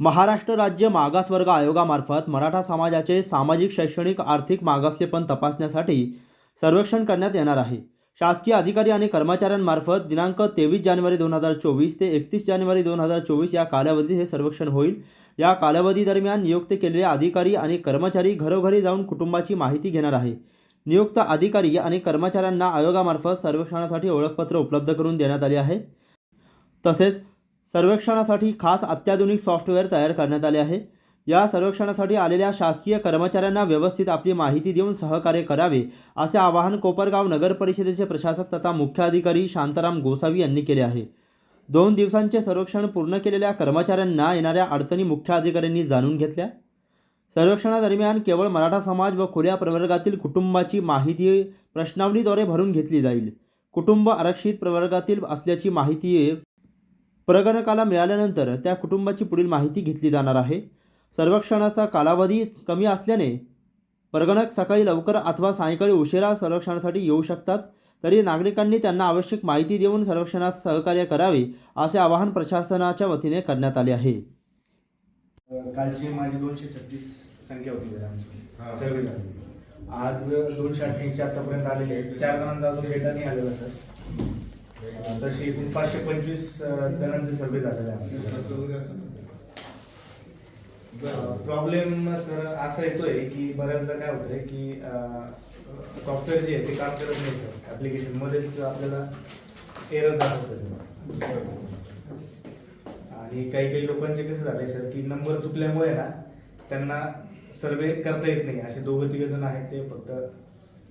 महाराष्ट्र राज्य मागासवर्ग आयोगामार्फत मराठा समाजाचे सामाजिक शैक्षणिक आर्थिक मागासलेपण तपासण्यासाठी सर्वेक्षण करण्यात येणार आहे. शासकीय अधिकारी आणि कर्मचाऱ्यांमार्फत दिनांक तेवीस जानेवारी दोन हजार चोवीस ते एकतीस जानेवारी दोन हजार चोवीस या कालावधीत हे सर्वेक्षण होईल. या कालावधीदरम्यान नियुक्त केलेले अधिकारी आणि कर्मचारी घरोघरी जाऊन कुटुंबाची माहिती घेणार आहे. नियुक्त अधिकारी आणि कर्मचाऱ्यांना आयोगामार्फत सर्वेक्षणासाठी ओळखपत्र उपलब्ध करून देण्यात आले आहे. तसेच सर्वेक्षणासाठी खास अत्याधुनिक सॉफ्टवेअर तयार करण्यात आले आहे. या सर्वेक्षणासाठी आलेल्या शासकीय कर्मचाऱ्यांना व्यवस्थित आपली माहिती देऊन सहकार्य करावे असे आवाहन कोपरगाव नगर परिषदेचे प्रशासक तथा मुख्य अधिकारी शांताराम गोसावी यांनी केले आहे. दोन दिवसांचे सर्वेक्षण पूर्ण केलेल्या कर्मचाऱ्यांना येणाऱ्या अडचणी मुख्य अधिकाऱ्यांनी जाणून घेतल्या. सर्वेक्षणादरम्यान केवळ मराठा समाज व खुल्या प्रवर्गातील कुटुंबाची माहिती प्रश्नावलीद्वारे भरून घेतली जाईल. कुटुंब आरक्षित प्रवर्गातील असल्याची माहिती प्रगणकाला मिळाल्यानंतर त्या कुटुंबाची पुढील माहिती घेतली जाणार आहे. सर्वेक्षणाचा कालावधी कमी असल्याने प्रगणक सकाळी लवकर अथवा सायंकाळी उशिरा सर्वेक्षणासाठी येऊ शकतात. तरी नागरिकांनी त्यांना आवश्यक माहिती देऊन सर्वेक्षणास सहकार्य करावे असे आवाहन प्रशासनाच्या वतीने करण्यात आले आहे. कालची माझी दोनशे छत्तीस संख्या होती जणांची. सर्वे झाली. आज दोनशे अठ्ठ्याऐंशी आतापर्यंत आलेले आहेत. चार जणांचा अजून डेटा नाही आलेला सर तशी एकूण पाचशे पंचवीस जणांचे सर्वे झालेले आहे प्रॉब्लेम सर असा येतोय की बऱ्याचदा काय होतंय की सॉफ्टवेअर जे आहे ते काम करत नाही सर ऍप्लिकेशन मध्येच आपल्याला एरर दाखवत आणि काही काही लोकांचे कसं झालंय सर की नंबर चुकल्यामुळे ना त्यांना सर्वे करता येत नाही. असे दोघं तिघ जण आहेत ते फक्त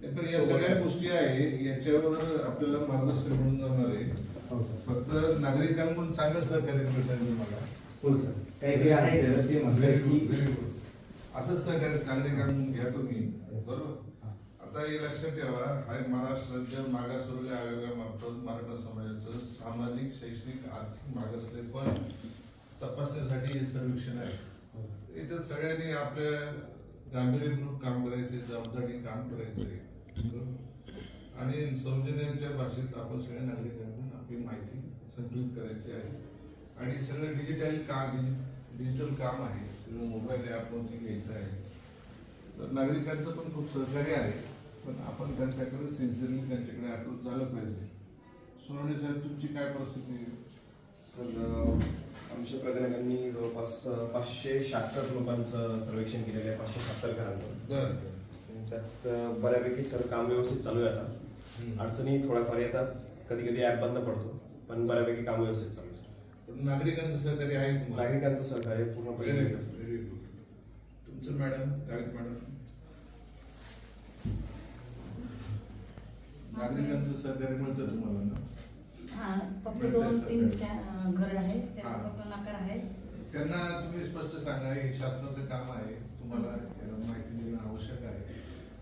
पण या सगळ्या गोष्टी आहे याच्यावर आपल्याला मार्गदर्शन म्हणून जाणार आहे हो सर फक्त नागरिकांकडून चांगलं सहकार्य मिळतं मला. हो सर. काही काही आहे तर ते म्हणतात की. असंच सहकार्य नागरिकांकडून घ्या तुम्ही. बरोबर? आता हे लक्षात ठेवा हा महाराष्ट्र राज्य मागासवर्ग आयोगामार्फत मराठा समाजाचं सामाजिक शैक्षणिक आर्थिक मागासलेपण तपासण्यासाठी हे सर्वेक्षण आहे. याच्यात सगळ्यांनी आपल्या गांभीर्यपूर्वक काम करायचे जबाबदारी काम करायचंय आणि सौजन्याच्या भाषेत आपण सगळ्या नागरिकांकडून आपली माहिती संकलित करायची आहे. आणि सगळं डिजिटल काम डिजिटल काम आहे. सगळं मोबाईल ॲपवरती घ्यायचं आहे. तर नागरिकांचं पण खूप सहकार्य आहे. पण आपण त्यांच्याकडे सिन्सिअरली त्यांच्याकडे अप्रोच झालं पाहिजे. सोनवणे साहेब तुमची काय परिस्थिती सर आमच्या प्रगणकांनी जवळपास पाचशे शहात्तर लोकांचं सर्वेक्षण केलेलं आहे. पाचशे शहात्तर घरांचं. त्यात बऱ्यापैकी सर काम व्यवस्थित चालू आहे आता. अडचणी थोड्याफार येतात. कधी कधी ॲप बंद पडतो. पण बऱ्यापैकी काम व्यवस्थित चालू आहे. पण नागरिकांचं सहकार्य आहे तुम्हाला? नागरिकांचं सहकार्य पूर्णपणे व्हेरी मिळतं, गुड सर. व्हेरी गुड तुमचं मॅडम गावित मॅडम? नागरिकांचं सहकार्य मिळतं तुम्हाला ना? हा फक्त दोन तीन घर आहे त्याचा हा. फक्त नकार आहे. त्यांना तुम्ही स्पष्ट सांगा हे शासनाचं काम आहे तुम्हाला माहिती देणं आवश्यक आहे.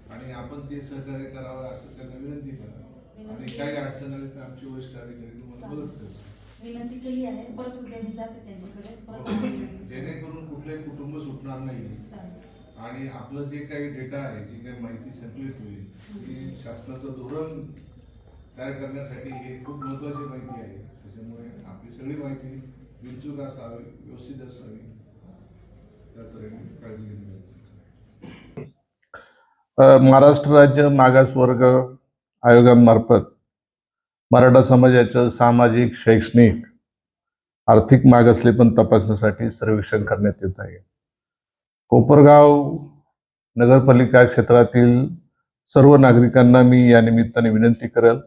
आणि आपण ते सहकार्य करावं असं त्यांना विनंती करा. आणि. काही अडचण आली तर आमचे वरिष्ठ अधिकारी तुम्हाला मदत करतील. विनंती केली आहे. परत उद्या मी जाते त्यांच्याकडे. परत. जेणेकरून कुठलंही कुटुंब सुटणार नाही चालेल. आणि आपलं जे काही डेटा आहे जी काही माहिती संकलित होईल ती शासनाचं धोरण तयार करण्यासाठी हे खूप महत्वाची माहिती आहे. त्याच्यामुळे आपली सगळी माहिती विंचूक असावी व्यवस्थित असावी. त्या तऱ्हेने काळजी घेतली पाहिजे. अ, महाराष्ट्र राज्य मागासवर्ग आयोगांमार्फत मराठा समाजाचं सामाजिक शैक्षणिक आर्थिक मागासलेपण तपासण्यासाठी सर्वेक्षण करण्यात येत आहे. कोपरगाव नगरपालिका क्षेत्रातील सर्व नागरिकांना मी या निमित्ताने विनंती करेल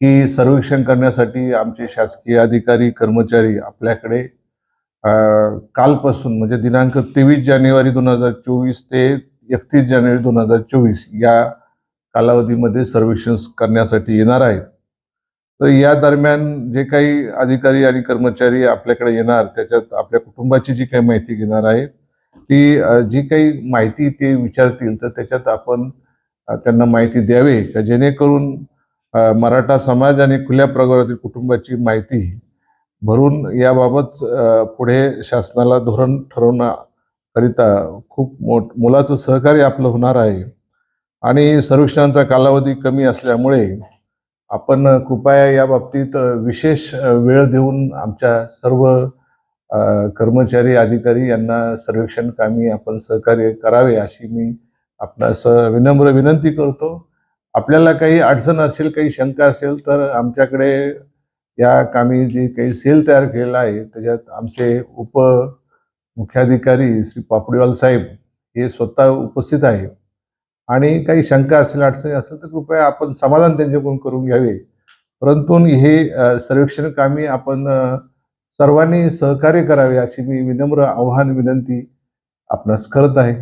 की सर्वेक्षण करण्यासाठी आमचे शासकीय अधिकारी कर्मचारी आपल्याकडे कालपासून म्हणजे दिनांक तेवीस जानेवारी दोन हजार चोवीस ते एकतीस जानेवारी दोन हजार चोवीस या कालावधीमध्ये सर्वेक्षण करण्यासाठी येणार आहेत. तर या दरम्यान जे काही अधिकारी आणि कर्मचारी आपल्याकडे येणार त्याच्यात आपल्या कुटुंबाची जी काही माहिती घेणार आहेत ती जी काही माहिती ते विचारतील तर त्याच्यात आपण त्यांना माहिती द्यावे का जेणेकरून मराठा समाज आणि खुल्या प्रवर्गातील कुटुंबाची माहिती भरून याबाबत पुढे शासनाला धोरण ठरवण्याकरिता खूप मोठ मोलाचं सहकार्य आपलं होणार आहे. आणि सर्वेक्षणांचा कालावधी कमी असल्यामुळे आपण कृपया या बाबतीत विशेष वेळ देऊन आमच्या सर्व कर्मचारी अधिकारी यांना सर्वेक्षण कामी आपण सहकार्य करावे अशी मी आपणास विनम्र विनंती करतो. आपल्याला काही अडचण असेल काही शंका असेल तर आमच्याकडे या कामी जे काही सेल तयार केलेला आहे त्याच्यात आमचे उप मुख्याधिकारी श्री पापडीवाल साहेब हे स्वतः उपस्थित आहे आणि काही शंका असेल अडचणी असेल तर कृपया आपण समाधान त्यांच्याकडून करून घ्यावे. परंतु हे सर्वेक्षण कामी आपण सर्वांनी सहकार्य करावे अशी मी विनम्र आव्हान विनंती आपणास करत आहे.